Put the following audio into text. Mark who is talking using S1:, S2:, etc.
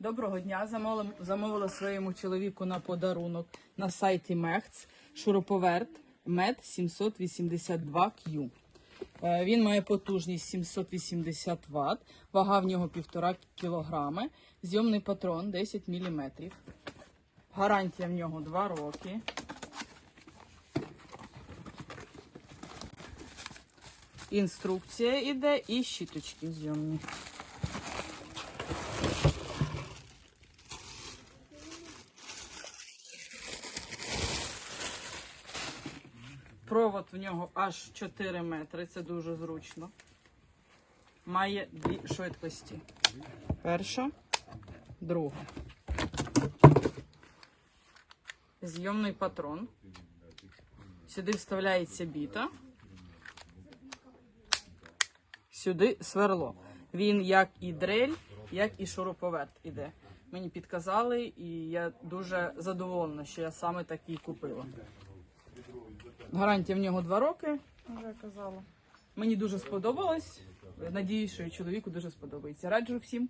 S1: Доброго дня. Замовила, своєму чоловіку на подарунок на сайті Мехц шуруповерт мед 782Q. Е, Він має потужність 780 Вт, вага в нього 1,5 кг, зйомний патрон 10 мм. Гарантія в нього 2 роки. Інструкція іде і щіточки зйомні. Провод в нього аж 4 метри, це дуже зручно. Має дві швидкості. Перша, друга. Зйомний патрон. Сюди вставляється біта. Сюди сверло. Він як і дрель, як і шуруповерт іде. Мені підказали, і я дуже задоволена, що я саме такий купила. Гарантія в нього два роки, вже казала. Мені дуже сподобалось. Надіюсь, що і чоловіку дуже сподобається. Раджу всім.